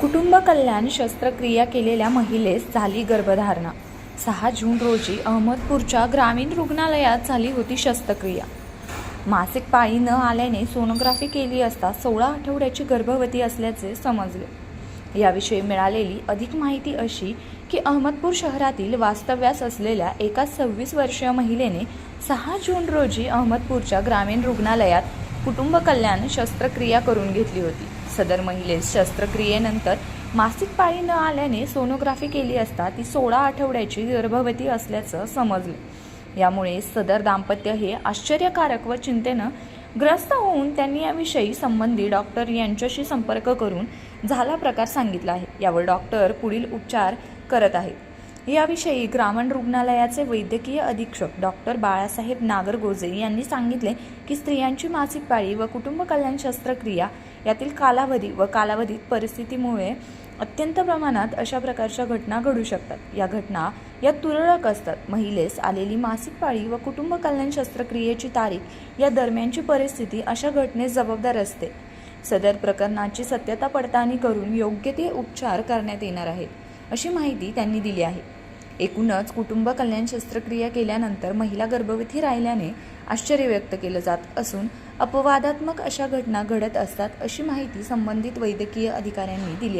कुटुंब कल्याण शस्त्रक्रिया केलेल्या महिलेस झाली गर्भधारणा. सहा जून रोजी अहमदपूरच्या ग्रामीण रुग्णालयात झाली होती शस्त्रक्रिया. मासिक पाळी न आल्याने सोनोग्राफी केली असता सोळा आठवड्याची गर्भवती असल्याचे समजले. याविषयी मिळालेली अधिक माहिती अशी की अहमदपूर शहरातील वास्तव्यास असलेल्या एका सव्वीस वर्षीय महिलेने सहा जून रोजी अहमदपूरच्या ग्रामीण रुग्णालयात कुटुंब कल्याण शस्त्रक्रिया करून घेतली होती. सदर महिलेस शस्त्रक्रियेनंतर मासिक पाळी न आल्याने सोनोग्राफी केली असता ती सोळा आठवड्याची गर्भवती असल्याचं समजले. यामुळे सदर दाम्पत्य हे आश्चर्यकारक व चिंतेनं ग्रस्त होऊन त्यांनी याविषयी संबंधी डॉक्टर यांच्याशी संपर्क करून झाला प्रकार सांगितला आहे. यावर डॉक्टर पुढील उपचार करत आहेत. याविषयी ग्रामीण रुग्णालयाचे वैद्यकीय अधीक्षक डॉक्टर बाळासाहेब नागरगोजे यांनी सांगितले की स्त्रियांची मासिक पाळी व कुटुंब कल्याण शस्त्रक्रिया यातील कालावधी व कालावधीत परिस्थितीमुळे अत्यंत प्रमाणात अशा प्रकारच्या घटना घडू शकतात. या घटना या तुरळक असतात. महिलेस आलेली मासिक पाळी व कुटुंब कल्याण शस्त्रक्रियेची तारीख या दरम्यानची परिस्थिती अशा घटनेस जबाबदार असते. सदर प्रकरणाची सत्यता पडताळणी करून योग्य ते उपचार करण्यात येणार आहेत अशी माहिती त्यांनी दिली आहे. एकूणच कुटुंब कल्याण शस्त्रक्रिया केल्यानंतर महिला गर्भवती राहिल्याने आश्चर्य व्यक्त केलं जात असून अपवादात्मक अशा घटना घडत असतात अशी माहिती संबंधित वैद्यकीय अधिकाऱ्यांनी दिली आहे.